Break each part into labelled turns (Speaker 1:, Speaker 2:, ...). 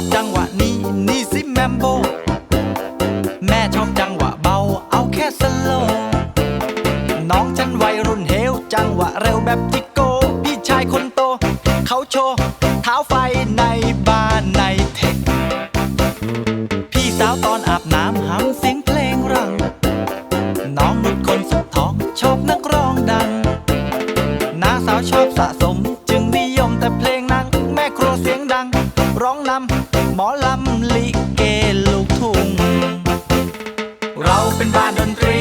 Speaker 1: อบจังหวะนี้นี่สิแมมโบ แม่ชอบจังหวะเบาเอาแค่สโล น้องฉันวัยรุ่นเฮลจังหวะเร็วแบบจิโก้พี่ชายคนโต เขาโชว์เท้าไฟในบ้านในเทค พี่สาวตอนอาบน้ำหำเสียงเพลงรัง น้องนุดคนสุดท้องชอบนักร้องดังน้าสาวชอบสะสมจึงนิยมแต่เพลงนังแม่ครัวเสียงดัง ร้องนำ มอลำลิเกลูกทุ่ง เราเป็นบ้านดนตรี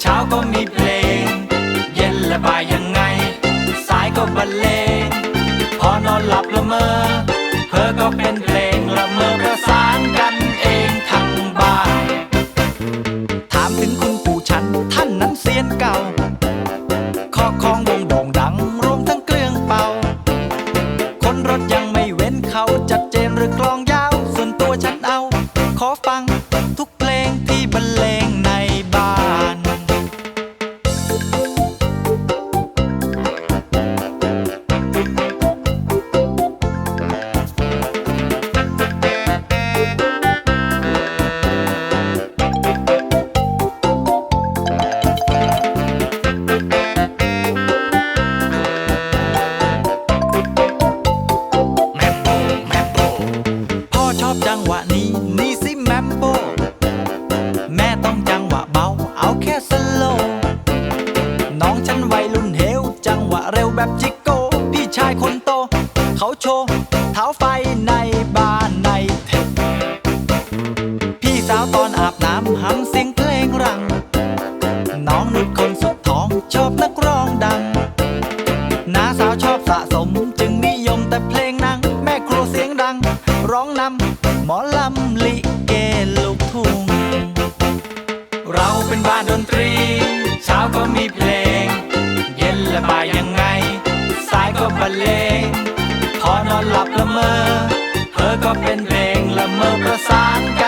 Speaker 1: เช้าก็มีเพลง เย็นและบ่ายยังไง สายก็บรรเลง พอนอนหลับละเมอเพอก็เป็นเพลงละเมอประสานกันเองทั้งบ้าน ถามถึงคุณปู่ฉันท่านนั้นเซียนเก่าข้อของวงโด่งดังรวมทั้งเครื่องเป่า คนรถยังไม่เว้นเขาจัดเจนหรือกลอง นี่สิแมมโบ แม่ต้องจังหวะเบา เอาแค่สโล น้องฉันวัยรุ่นเฮวจังหวะเร็วแบบจิโก้ พี่ชายคนโต เขาโชว์ เท้าไฟในบ้านในเทปพี่สาวตอนอาบน้ำหำเสียงเพลงรัง น้องนุชคนสุดท้องชอบนักร้องดัง ยังไง สายก็บรรเลง พอนอนหลับละเมอเธอก็เป็นเพลงละเมอประสานกัน